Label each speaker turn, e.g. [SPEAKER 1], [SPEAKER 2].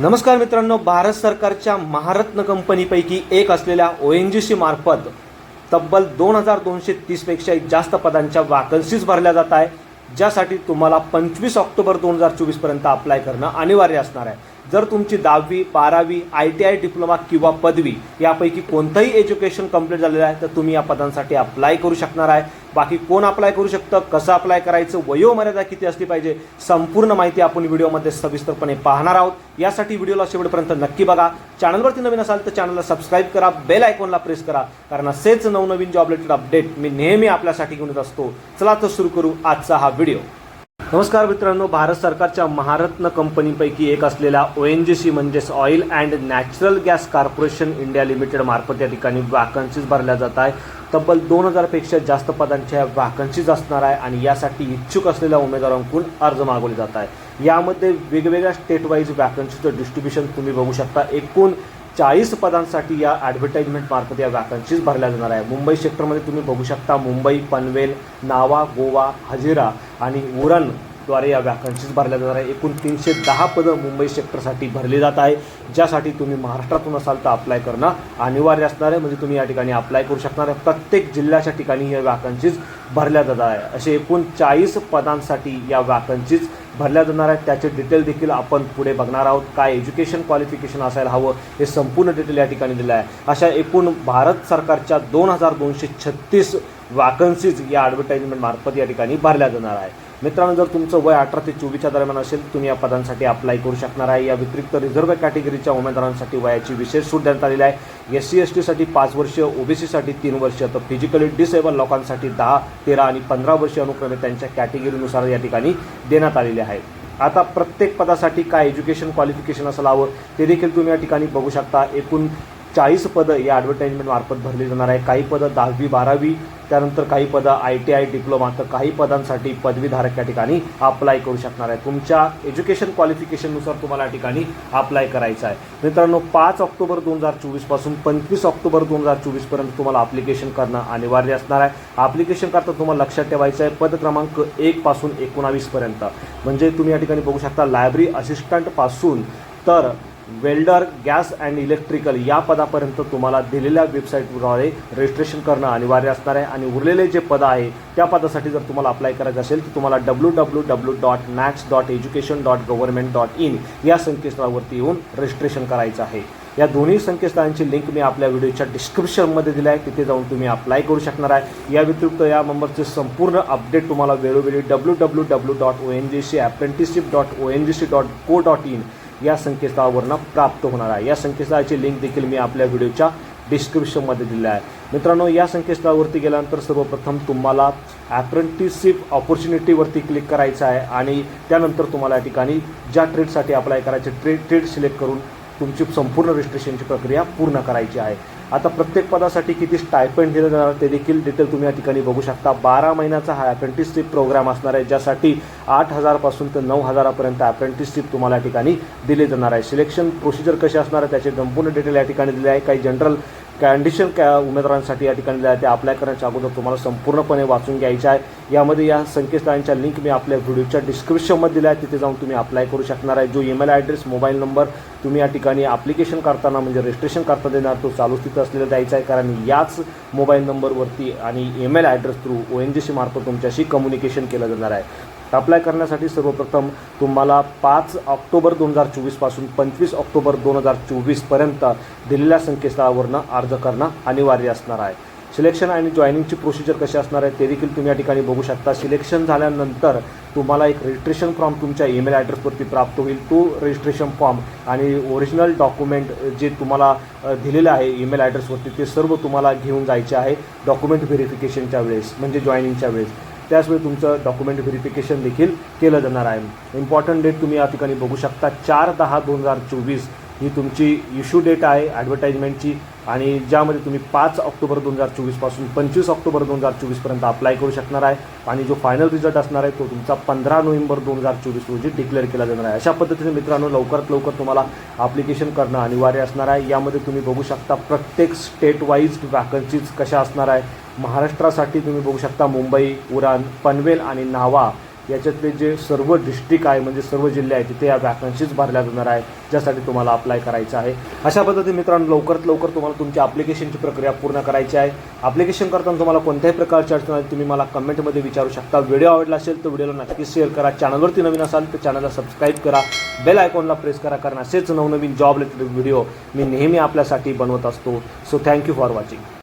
[SPEAKER 1] नमस्कार मित्रांनो भारत सरकारच्या महारत्न कंपनीपैकी एक असलेल्या ओ एन जी सी मार्फत तब्बल दोन हजार दोनशे तीसपेक्षाही जास्त पदांच्या वॅकन्सीज भरल्या जात आहे ज्यासाठी तुम्हाला पंचवीस ऑक्टोबर दोन हजार चोवीसपर्यंत अप्लाय करणं अनिवार्य असणार आहे. जर तुमची दहावी बारावी आय टी आय डिप्लोमा किंवा पदवी यापैकी कोणतंही एज्युकेशन कंप्लीट झालेलं आहे तर तुम्ही या पदांसाठी अप्लाय करू शकणार आहे. बाकी कोण अप्लाय करू शकतं कसं अप्लाय करायचं वयोमर्यादा किती असली पाहिजे संपूर्ण माहिती आपण व्हिडिओमध्ये सविस्तरपणे पाहणार आहोत. यासाठी व्हिडिओला शेवटपर्यंत नक्की बघा. चॅनलवरती नवीन असाल तर चॅनलला सबस्क्राईब करा बेल आयकॉनला प्रेस करा कारण असेच नवनवीन जॉब रिलेटेड अपडेट मी नेहमी आपल्यासाठी घेऊन येत असतो. चला तर सुरू करू आजचा हा व्हिडिओ. नमस्कार मित्रांनो भारत सरकारच्या महारत्न कंपनीपैकी एक असलेल्या ओ एन जी सी म्हणजेच oil and natural gas corporation India limited मार्फत या ठिकाणी वॅकन्सीज भरल्या जात आहे तब्बल दोन हजारपेक्षा जास्त पदांच्या वॅकन्सीज असणार आहे आणि यासाठी इच्छुक असलेल्या उमेदवारांकडून अर्ज मागवले जात आहे यामध्ये वेगवेगळ्या स्टेट वाईज वॅकन्सीचं डिस्ट्रीब्युशन तुम्ही बघू शकता. एकूण चाळीस पदांसाठी या ॲडव्हर्टाईजमेंट मार्फत या वॅकन्सीज भरल्या जाणार आहे. मुंबई सेक्टरमध्ये तुम्ही बघू शकता मुंबई पनवेल नावा गोवा हजिरा आणि उरणद्वारे या वॅकन्सीज भरल्या जाणार आहे. एकूण तीनशे दहा पदं मुंबई सेक्टरसाठी भरली जात आहे. ज्यासाठी तुम्ही महाराष्ट्रातून असाल तर अप्लाय करणं अनिवार्य असणार आहे. म्हणजे तुम्ही या ठिकाणी अप्लाय करू शकणार आहे. प्रत्येक जिल्ह्याच्या ठिकाणी या वॅकन्सीज भरल्या जात आहे. असे एकूण चाळीस पदांसाठी या वॅकन्सीज भरल्या जाणार आहेत. त्याचे डिटेल देखील आपण पुढे बघणार आहोत. काय एज्युकेशन क्वालिफिकेशन असायला हवं हे संपूर्ण डिटेल या ठिकाणी दिलं आहे. अशा एकूण भारत सरकारच्या दोन हजार दोनशे छत्तीस वॅकन्सीज या ॲडव्हर्टाईजमेंट मार्फत या ठिकाणी भरल्या जाणार आहे मित्रांनो जर तुमचं वय अठरा ते चोवीसच्या दरम्यान असेल तुम्ही या पदांसाठी अप्लाय करू शकणार आहे. या व्यतिरिक्त रिझर्व्ह कॅटेगरीच्या उमेदवारांसाठी वयाची विशेष सूट देण्यात आलेली आहे. एस सी एस टीसाठी पाच वर्ष ओबीसीसाठी तीन वर्ष तर फिजिकली डिसेबल लोकांसाठी दहा तेरा आणि पंधरा वर्ष अनुक्रमे त्यांच्या कॅटेगरीनुसार या ठिकाणी देण्यात आलेले आहे. आता प्रत्येक पदासाठी काय एज्युकेशन क्वालिफिकेशन असायला हवं ते देखील तुम्ही या ठिकाणी बघू शकता. एकूण चाळीस पदं या ॲडव्हर्टाईजमेंट मार्फत भरली जाणार आहे. काही पदं दहावी बारावी त्यानंतर काही पदं आय टी आय डिप्लोमा तर काही पदांसाठी पदवीधारक या ठिकाणी अप्लाय करू शकणार आहे तुमच्या एज्युकेशन क्वालिफिकेशननुसार तुम्हाला या ठिकाणी अप्लाय करायचं आहे. मित्रांनो पाच ऑक्टोबर दोन हजार चोवीसपासून पंचवीस ऑक्टोबर दोन हजार चोवीसपर्यंत तुम्हाला अप्लिकेशन करणं अनिवार्य असणार आहे. अप्लिकेशन करता तुम्हाला लक्षात ठेवायचं आहे पद क्रमांक एकपासून एकोणावीसपर्यंत म्हणजे तुम्ही या ठिकाणी बघू शकता लायब्ररी असिस्टंटपासून तर वेल्डर गॅस अँड इलेक्ट्रिकल या पदापर्यंत तुम्हाला दिलेल्या वेबसाईटद्वारे रजिस्ट्रेशन करणं अनिवार्य असणार आहे. आणि उरलेले जे पद आहे त्या पदासाठी जर तुम्हाला अप्लाय करायचं असेल तर तुम्हाला W W W dot max dot education dot government dot in या संकेतस्थळावरती येऊन रजिस्ट्रेशन करायचं आहे. या दोन्ही संकेतस्थळांची लिंक मी आपल्या व्हिडिओच्या डिस्क्रिप्शनमध्ये दिली आहे. तिथे जाऊन तुम्ही अप्लाय करू शकणार आहे. या व्यतिरिक्त या नंबरचे संपूर्ण अपडेट तुम्हाला वेळोवेळी W W W dot O N G C apprenticeship dot O N G C dot co dot in या संकेतस्थळावरनं प्राप्त होणार आहे. या संकेतस्थळाची लिंक देखील मी आपल्या व्हिडिओच्या डिस्क्रिप्शनमध्ये दिलं आहे. मित्रांनो या संकेतस्थळावरती गेल्यानंतर सर्वप्रथम तुम्हाला ॲप्रेंटिसशिप ऑपॉर्च्युनिटीवरती क्लिक करायचं आहे आणि त्यानंतर तुम्हाला या ठिकाणी ज्या ट्रेडसाठी अप्लाय करायचे ट्रेड ट्रेड सिलेक्ट करून तुमची संपूर्ण रजिस्ट्रेशनची प्रक्रिया पूर्ण करायची आहे. आता प्रत्येक पदासाठी किती स्टायपेंड दिलं जाणार ते देखील डिटेल तुम्ही या ठिकाणी बघू शकता. बारा महिन्याचा हा अप्रेंटिसशिप प्रोग्राम असणार आहे ज्यासाठी आठ हजारपासून ते नऊ हजारापर्यंत अप्रेंटिसशिप तुम्हाला या ठिकाणी दिले जाणार आहे. सिलेक्शन प्रोसिजर कशी असणार आहे त्याचे संपूर्ण डिटेल या ठिकाणी दिले आहे. काही जनरल कंडिशन क्या उमेदवारांसाठी या ठिकाणी दिल्या आहे ते अप्लाय करण्याच्या अगोदर तुम्हाला संपूर्णपणे वाचून घ्यायचं आहे. यामध्ये या संकेतस्थळांच्या लिंक मी आपल्या व्हिडिओच्या डिस्क्रिप्शनमध्ये दिल्या आहे तिथे जाऊन तुम्ही अप्लाय करू शकणार आहे. जो ईमेल ॲड्रेस मोबाईल नंबर तुम्ही या ठिकाणी ॲप्लिकेशन करताना म्हणजे रजिस्ट्रेशन करता देणार तो चालू स्थिती असलेला द्यायचा आहे. कारण याच मोबाईल नंबरवरती आणि email address through O N G C मार्फत तुमच्याशी कम्युनिकेशन केलं जाणार आहे. अप्लाय करण्यासाठी सर्वप्रथम तुम्हाला पाच ऑक्टोबर दोन हजार चोवीसपासून पंचवीस ऑक्टोबर दोन हजार चोवीसपर्यंत दिलेल्या संकेतस्थळावरनं अर्ज करणं अनिवार्य असणार आहे. सिलेक्शन आणि जॉईनिंगची प्रोसिजर कशी असणार आहे ते देखील तुम्ही या ठिकाणी बघू शकता. सिलेक्शन झाल्यानंतर तुम्हाला एक रजिस्ट्रेशन फॉर्म तुमच्या ईमेल ॲड्रेसवरती प्राप्त होईल. तो रजिस्ट्रेशन फॉर्म आणि ओरिजिनल डॉक्युमेंट जे तुम्हाला दिलेलं आहे ईमेल ॲड्रेसवरती ते सर्व तुम्हाला घेऊन जायचे आहे डॉक्युमेंट व्हेरिफिकेशनच्या वेळेस म्हणजे जॉईनिंगच्या वेळेस. त्याचवेळी तुमचं डॉक्युमेंट व्हेरिफिकेशन देखील केलं जाणार आहे. इम्पॉर्टंट डेट तुम्ही या ठिकाणी बघू शकता. चार दहा दोन हजार चोवीस ही तुमची इश्यू डेट आहे ॲडव्हर्टाईजमेंटची आणि ज्यामध्ये तुम्ही पाच ऑक्टोबर दोन हजार चोवीसपासून पंचवीस ऑक्टोबर दोन हजार चोवीसपर्यंत अप्लाय करू शकणार आहे. आणि जो फायनल रिझल्ट असणार आहे तो तुमचा पंधरा नोव्हेंबर दोन हजार चोवीस रोजी डिक्लेअर केला जाणार आहे. अशा पद्धतीने मित्रांनो लवकरात लवकर तुम्हाला ॲप्लिकेशन करणं अनिवार्य असणार आहे. यामध्ये तुम्ही बघू शकता प्रत्येक स्टेट वाईज वॅकन्सीज कशा असणार आहे. महाराष्ट्रासाठी तुम्ही बघू शकता मुंबई उरण पनवेल आणि नावा याच्यातले जे सर्व डिस्ट्रिक्ट आहे म्हणजे सर्व जिल्हे आहेत तिथे या वॅकन्सीज भरल्या जाणार आहे ज्यासाठी तुम्हाला अप्लाय करायचं आहे. अशा पद्धतीने मित्रांनो लवकरात लवकर तुम्हाला तुमची ॲप्लिकेशनची प्रक्रिया पूर्ण करायची आहे. ॲप्लिकेशन करताना तुम्हाला कोणत्याही प्रकारची अडचण आहे तुम्ही मला कमेंटमध्ये विचारू शकता. व्हिडिओ आवडला असेल तर व्हिडिओला नक्की शेअर करा. चॅनलवरती नवीन असाल तर चॅनलला सबस्क्राईब करा. बेल आयकॉनला प्रेस करा कारण असेच नवनवीन जॉब रिलेटेड व्हिडिओ मी नेहमी आपल्यासाठी बनवत असतो. So thank you for watching